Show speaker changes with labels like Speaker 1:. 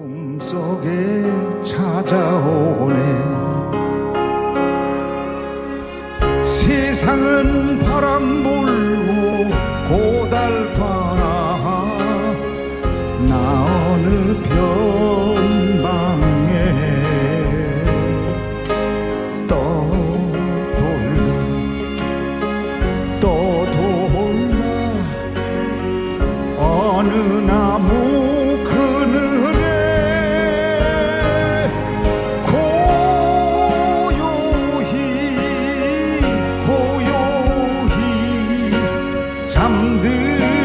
Speaker 1: 꿈속에 찾아오네. 세상은 바람 불고 고달파라 나 어느 변방에 떠돌다 떠돌다 어느 나무 잠들